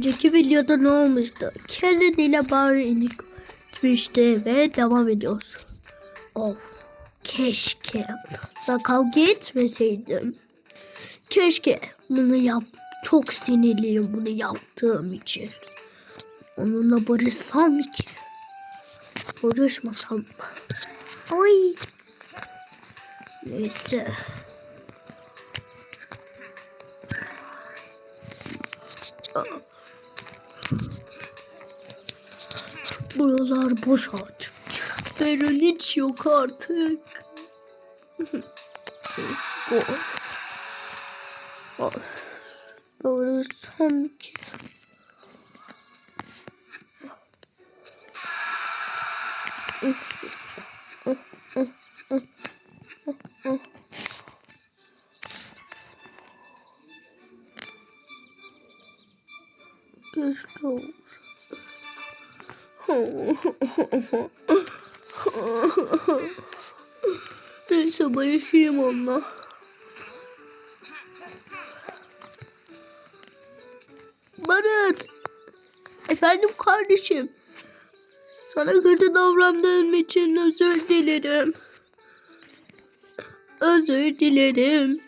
önceki videoda ne olmuştu? Kellen ile Barney inik ve devam ediyoruz. Of. Keşke da kavga etmeseydim. Keşke bunu yap. Çok sinirliyim bunu yaptığım için. Onunla barışsam hiç. Barışmasam. Ay. Neyse. Buralar boş artık. Veren hiç yok artık. Doğrusam ki. Oh, oh, oh, oh, oh, oh. Keşke olsa. Neyse barışayım onunla. Barut. Efendim kardeşim. Sana kötü davrandığım için özür dilerim. Özür dilerim.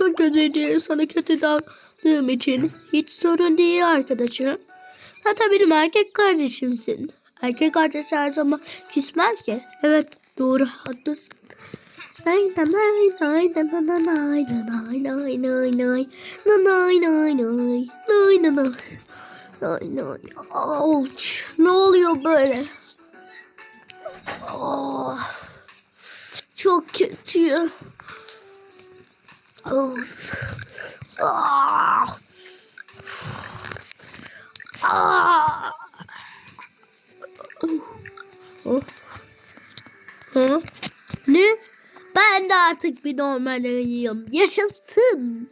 Çok özür sana kötü davrandığım için. Hiç sorun değil arkadaşım. Zaten benim erkek kardeşimsin. Erkek kardeş her zaman küsmez ki. Evet doğru haklısın. Nay nay nay nay nay nay nay nay nay nay nay nay nay nay nay nay nay nay nay nay Ouch. Ne oluyor böyle? Ah, çok kötü. Of. Ah. Ah. Hı? Hı? Ne? Ben de artık bir normaliyim. Yaşasın.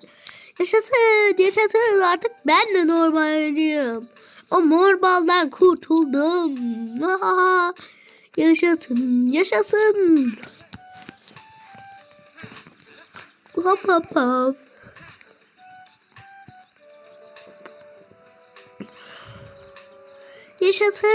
Yaşasın, yaşasın. Artık ben de normaliyim. O mor baldan kurtuldum. Ahaha. Yaşasın, yaşasın. 我宝宝，你小菜。